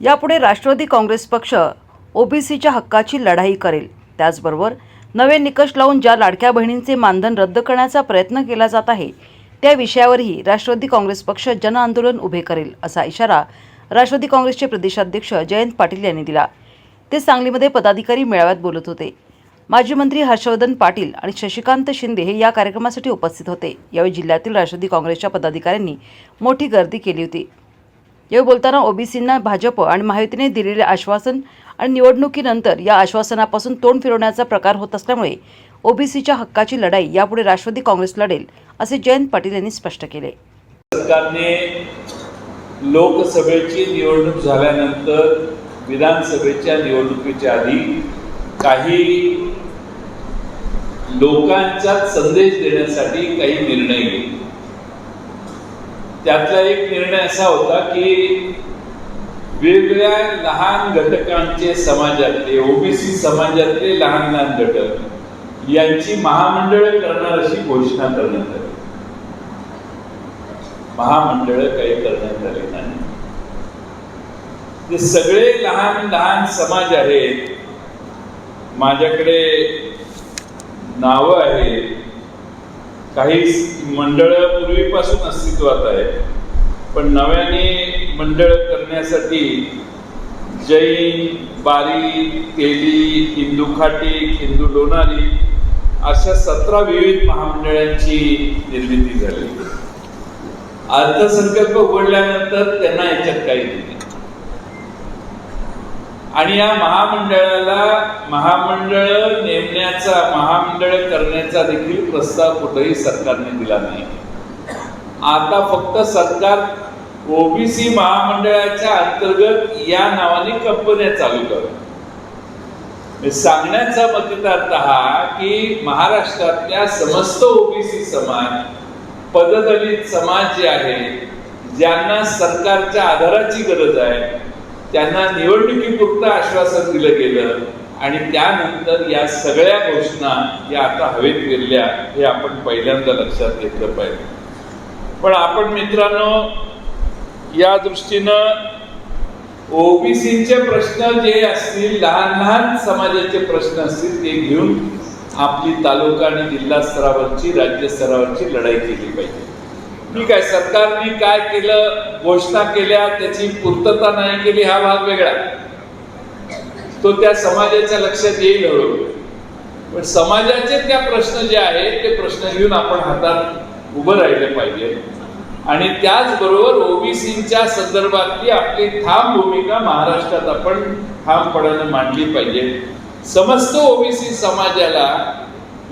यापुढे राष्ट्रवादी काँग्रेस पक्ष ओबीसीच्या हक्काची लढाई करेल. त्याचबरोबर नवे निकष लावून ज्या लाडक्या बहिणींचे मानधन रद्द करण्याचा प्रयत्न केला जात आहे त्या विषयावरही राष्ट्रवादी काँग्रेस पक्ष जनआंदोलन उभे करेल असा इशारा राष्ट्रवादी काँग्रेसचे प्रदेशाध्यक्ष जयंत पाटील यांनी दिला. ते सांगलीमध्ये पदाधिकारी मेळाव्यात बोलत होते. माजी मंत्री हर्षवर्धन पाटील आणि शशिकांत शिंदे हे या कार्यक्रमासाठी उपस्थित होते. यावेळी जिल्ह्यातील राष्ट्रवादी काँग्रेसच्या पदाधिकाऱ्यांनी मोठी गर्दी केली होती. यावेळी बोलताना ओबीसींना भाजप आणि महायुतीने दिलेले आश्वासन आणि निवडणुकीनंतर या आश्वासनापासून तोंड फिरवण्याचा प्रकार होत असल्यामुळे ओबीसीच्या हक्काची लढाई यापुढे राष्ट्रवादी काँग्रेस लढेल असे जयंत पाटील यांनी स्पष्ट केले. सरकारने लोकसभेची निवडणूक झाल्यानंतर विधानसभेच्या निवडणुकीच्या आधी काही लोकांचा संदेश देण्यासाठी काही निर्णय घेतले. त्यातला एक निर्णय असा होता की वेगवेगळ्या लहान घटकांचे समाजातले ओबीसी समाजातले लहान लहान घटक यांची महामंडळ करणार अशी घोषणा करण्यात आली. महामंडळ काही करण्यात आले नाही. ते सगळे लहान लहान समाज आहेत माझ्याकडे नावं आहेत काही मंडळ पूर्वीपासून अस्तित्वात आहेत पण नव्याने मंडळ करण्यासाठी जैन बारी तेली हिंदू खाटी हिंदू डोनारी अशा सतरा विविध महामंडळांची निर्मिती झाली. अर्थसंकल्प उघडल्यानंतर त्यांना याच्यात काही नाही. आणि या महामंडळाला महामंडळ नेमण्याचा महामंडळ करण्याचा देखील प्रस्ताव कुठेही सरकारने दिला नाही. आता फक्त सरकार ओबीसी महामंडळाच्या अंतर्गत या नावाने कंपन्या चालू कर सांगण्याचा मतितार्थ हा की महाराष्ट्रातल्या समस्त ओबीसी समाज पददलित समाज जे आहे ज्यांना सरकारच्या आधाराची गरज आहे त्यांना निवडणुकीपुरतं आश्वासन दिलं गेलं आणि त्यानंतर या सगळ्या घोषणा या आता हवेत गेल्या हे आपण पहिल्यांदा लक्षात घेतलं पाहिजे. पण आपण मित्रांनो या दृष्टीनं ओबीसीचे प्रश्न जे असतील लहान लहान समाजाचे प्रश्न असतील ते घेऊन आपली तालुका आणि जिल्हा स्तरावरची राज्य स्तरावरची लढाई केली पाहिजे. ठीक आहे सरकारने काय केलं घोषणा केल्या त्याची पूर्तता नाही केली हा भाग वेगळा. तो त्या समाजाच्या लक्षात येईल हळूहळू. पण समाजाचे त्या प्रश्न जे आहेत ते प्रश्न घेऊन आपण हातात उभं राहिले पाहिजे. आणि त्याचबरोबर ओबीसीच्या संदर्भातली आपली ठाम भूमिका महाराष्ट्रात आपण ठामपणाने मांडली पाहिजे. समस्त ओबीसी समाजाला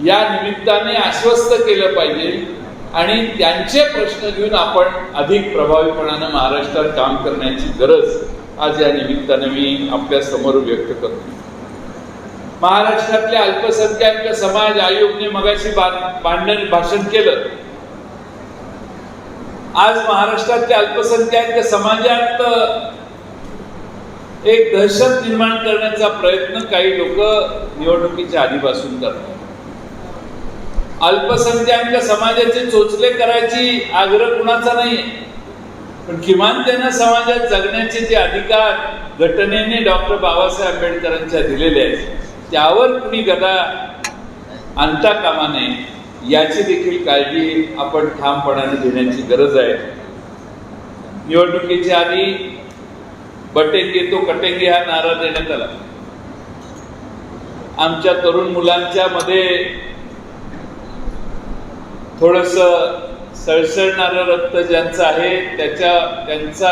या निमित्ताने आश्वस्त केलं पाहिजे. आणि त्यांचे प्रश्न घेऊन आपण अधिक प्रभावीपणानं महाराष्ट्रात काम करण्याची गरज आज या निमित्ताने मी आपल्यासमोर व्यक्त करतो. महाराष्ट्रातल्या अल्पसंख्याक समाज आयोगने मगाशी भांडण भाषण केलं. आज महाराष्ट्रातल्या अल्पसंख्याक समाजात एक दहशत निर्माण करण्याचा प्रयत्न काही लोक निवडणुकीच्या आधीपासून करतात. अल्पसंख्याक समाजाचे चोचले करायची आग्रह कुणाचा नाही पण किमान त्यांना समाजात जगण्याचे जे अधिकार घटनेने डॉक्टर बाबासाहेब आंबेडकरांच्या दिलेले आहेत त्यावर कुणी गदा आणता कामा नये याची देखील काळजी आपण ठामपणाने घेण्याची गरज आहे. निवडणुकीच्या आधी बटेंगे तो कटेंगे हा नारा देण्यात आला. आमच्या तरुण मुलांच्या मध्ये थोडस सळसळणारं रक्त ज्यांचं आहे त्याच्या त्यांचा